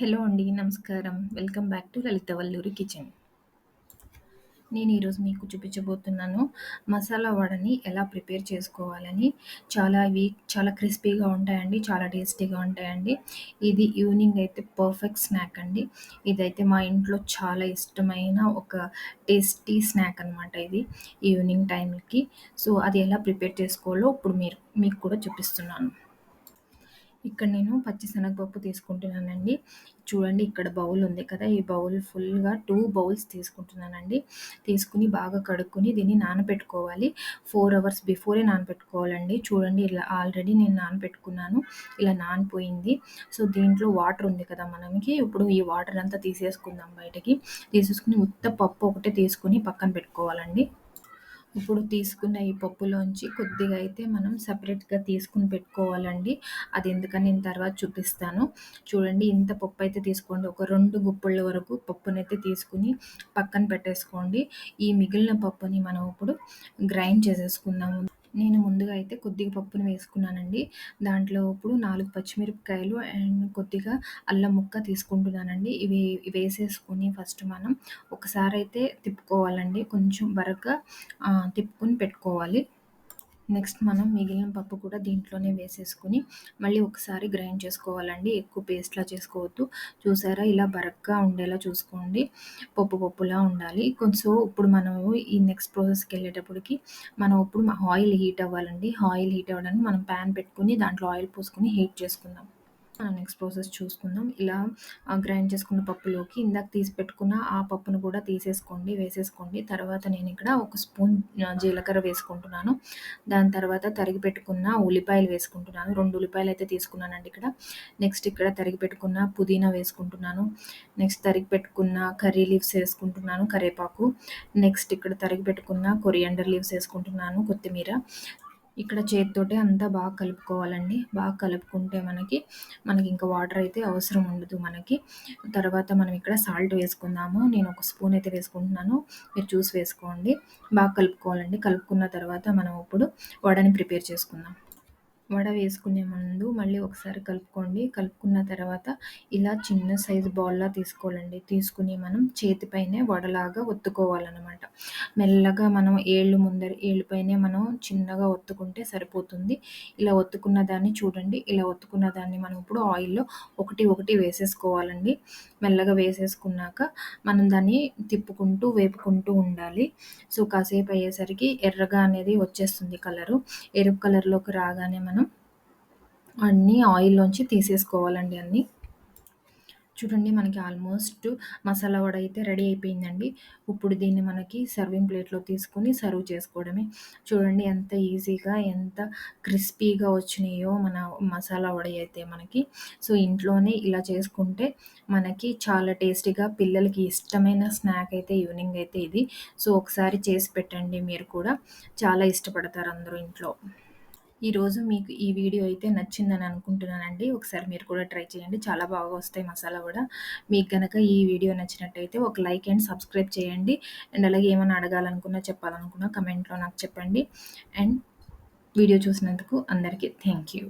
Hello అండి. నమస్కారం. Welcome back to Lalitha Valluri kitchen. నేను ఈరోజు మీకు చూపించబోతున్నాను మసాలా వడని ఎలా ప్రిపేర్ చేసుకోవాలని. చాలా ఇవి చాలా క్రిస్పీగా ఉంటాయండి. చాలా టేస్టీగా ఉంటాయండి. ఇది ఈవినింగ్ అయితే పర్ఫెక్ట్ స్నాక్ అండి. ఇదైతే మా ఇంట్లో చాలా ఇష్టమైన ఒక టేస్టీ స్నాక్ అనమాట ఇది ఈవినింగ్ టైంకి. సో, అది ఎలా ప్రిపేర్ చేసుకోవాలో ఇప్పుడు మీరు మీకు కూడా చూపిస్తున్నాను. ఇక్కడ నేను పచ్చిశనగపప్పు తీసుకుంటున్నానండి. చూడండి ఇక్కడ బౌల్ ఉంది కదా! ఈ బౌల్ ఫుల్‌గా టూ బౌల్స్ తీసుకుంటున్నానండి. తీసుకొని బాగా కడుక్కొని దీన్ని నానబెట్టుకోవాలి. ఫోర్ అవర్స్ బిఫోరే నానబెట్టుకోవాలండి. చూడండి ఇలా ఆల్రెడీ నేను నానబెట్టుకున్నాను. ఇలా నానిపోయింది. సో, దీంట్లో వాటర్ ఉంది కదా మనకి ఇప్పుడు ఈ వాటర్ అంతా తీసేసుకుందాం బయటకి. తీసేసుకుని ఉత్త పప్పు ఒకటే తీసుకొని పక్కన పెట్టుకోవాలండి. ఇప్పుడు తీసుకున్న ఈ పప్పులోంచి కొద్దిగా అయితే మనం సెపరేట్‌గా తీసుకొని పెట్టుకోవాలండి. అది ఎందుకని నేను తర్వాత చూపిస్తాను. చూడండి ఇంత పప్పు అయితే తీసుకోండి. ఒక రెండు గుప్పళ్ళ వరకు పప్పునైతే తీసుకొని పక్కన పెట్టేసుకోండి. ఈ మిగిలిన పప్పుని మనం ఇప్పుడు గ్రైండ్ చేసేసుకుందాము. నేను ముందుగా అయితే కొద్దిగా పప్పుని వేసుకున్నానండి. దాంట్లో ఇప్పుడు 4 పచ్చిమిరపకాయలు అండ్ కొద్దిగా అల్లం ముక్క తీసుకుంటున్నానండి. ఇవి వేసేసుకొని ఫస్ట్ మనం ఒకసారైతే తిప్పుకోవాలండి. కొంచెం బరగ్గా ఆహ్, తిప్పుకొని పెట్టుకోవాలి. నెక్స్ట్ మనం మిగిలిన పప్పు కూడా దీంట్లోనే వేసేసుకొని మళ్ళీ ఒకసారి గ్రైండ్ చేసుకోవాలండి. ఎక్కువ పేస్ట్‌లా చేసుకోవద్దు. చూసారా ఇలా బరక్గా ఉండేలా చూసుకోండి. పప్పు పప్పులా ఉండాలి. కొంచెం ఇప్పుడు మనము ఈ నెక్స్ట్ ప్రాసెస్‌కెళ్ళేటప్పటికి మనం ఇప్పుడు ఆయిల్ హీట్ అవ్వాలండి. ఆయిల్ హీట్ అవ్వడానికి మనం పాన్ పెట్టుకొని దాంట్లో ఆయిల్ పోసుకొని హీట్ చేసుకుందాం. మనం నెక్స్ట్ ప్రాసెస్ చూసుకుందాం. ఇలా గ్రైండ్ చేసుకున్న పప్పులోకి ఇందాక తీసి పెట్టుకున్న ఆ పప్పును కూడా తీసేసుకోండి. వేసేసుకోండి. తర్వాత నేను ఇక్కడ ఒక స్పూన్ జీలకర్ర వేసుకుంటున్నాను. దాని తర్వాత తరిగి పెట్టుకున్న ఉల్లిపాయలు వేసుకుంటున్నాను. రెండు ఉల్లిపాయలు అయితే తీసుకున్నానండి ఇక్కడ. నెక్స్ట్ ఇక్కడ తరిగి పెట్టుకున్న పుదీనా వేసుకుంటున్నాను. నెక్స్ట్ తరిగి పెట్టుకున్న కర్రీ లీవ్స్ వేసుకుంటున్నాను. కరివేపాకు. నెక్స్ట్ ఇక్కడ తరిగి పెట్టుకున్న కొరియాండర్ లీవ్స్ వేసుకుంటున్నాను. కొత్తిమీర. ఇక్కడ చేతితోటే అంతా బాగా కలుపుకోవాలండి. బాగా కలుపుకుంటే మనకి, మనకి ఇంకా వాటర్ అయితే అవసరం ఉండదు మనకి. తర్వాత మనం ఇక్కడ సాల్ట్ వేసుకుందాము. నేను ఒక స్పూన్ అయితే వేసుకుంటున్నాను. మీరు చూసి వేసుకోండి. బాగా కలుపుకోవాలండి. కలుపుకున్న తర్వాత మనం ఇప్పుడు వడని ప్రిపేర్ చేసుకుందాం. వడ వేసుకునే ముందు మళ్ళీ ఒకసారి కలుపుకోండి. కలుపుకున్న తర్వాత ఇలా చిన్న సైజు బాల్‌లా తీసుకోవాలండి. తీసుకుని మనం చేతిపైనే వడలాగా ఒత్తుకోవాలన్నమాట మెల్లగా మనం ఏళ్ళు ముందర ఏళ్ళుపైనే మనం చిన్నగా ఒత్తుకుంటే సరిపోతుంది. ఇలా ఒత్తుకున్న దాన్ని చూడండి. ఇలా ఒత్తుకున్న దాన్ని మనం ఇప్పుడు ఆయిల్‌లో ఒకటి ఒకటి వేసేసుకోవాలండి. మెల్లగా వేసేసుకున్నాక మనం దాన్ని తిప్పుకుంటూ, వేపుకుంటూ ఉండాలి. సో, కాసేపు అయ్యేసరికి ఎర్రగా అనేది వచ్చేస్తుంది కలరు. ఎరుపు కలర్‌లోకి రాగానే మనం అన్నీ ఆయిల్‌లోంచి తీసేసుకోవాలండి అన్నీ. చూడండి మనకి ఆల్మోస్ట్ మసాలా వడ అయితే రెడీ అయిపోయిందండి. ఇప్పుడు దీన్ని మనకి సర్వింగ్ ప్లేట్‌లో తీసుకొని సర్వ్ చేసుకోవడమే. చూడండి ఎంత ఈజీగా, ఎంత క్రిస్పీగా వచ్చినాయో మన మసాలా వడ అయితే మనకి. సో, ఇంట్లోనే ఇలా చేసుకుంటే మనకి చాలా టేస్టీగా పిల్లలకి ఇష్టమైన స్నాక్ అయితే ఈవినింగ్ అయితే ఇది. సో, ఒకసారి చేసి పెట్టండి మీరు కూడా. చాలా ఇష్టపడతారు అందరూ ఇంట్లో. ఈరోజు మీకు ఈ వీడియో అయితే నచ్చిందని అనుకుంటున్నానండి. ఒకసారి మీరు కూడా ట్రై చేయండి. చాలా బాగా వస్తాయి మసాలా కూడా మీకు కనుక ఈ వీడియో నచ్చినట్టయితే ఒక లైక్ అండ్ సబ్స్క్రైబ్ చేయండి. అండ్ అలాగే ఏమైనా అడగాలనుకున్నా, చెప్పాలనుకున్నా కమెంట్‌లో నాకు చెప్పండి. అండ్ వీడియో చూసినందుకు అందరికీ థ్యాంక్ యూ.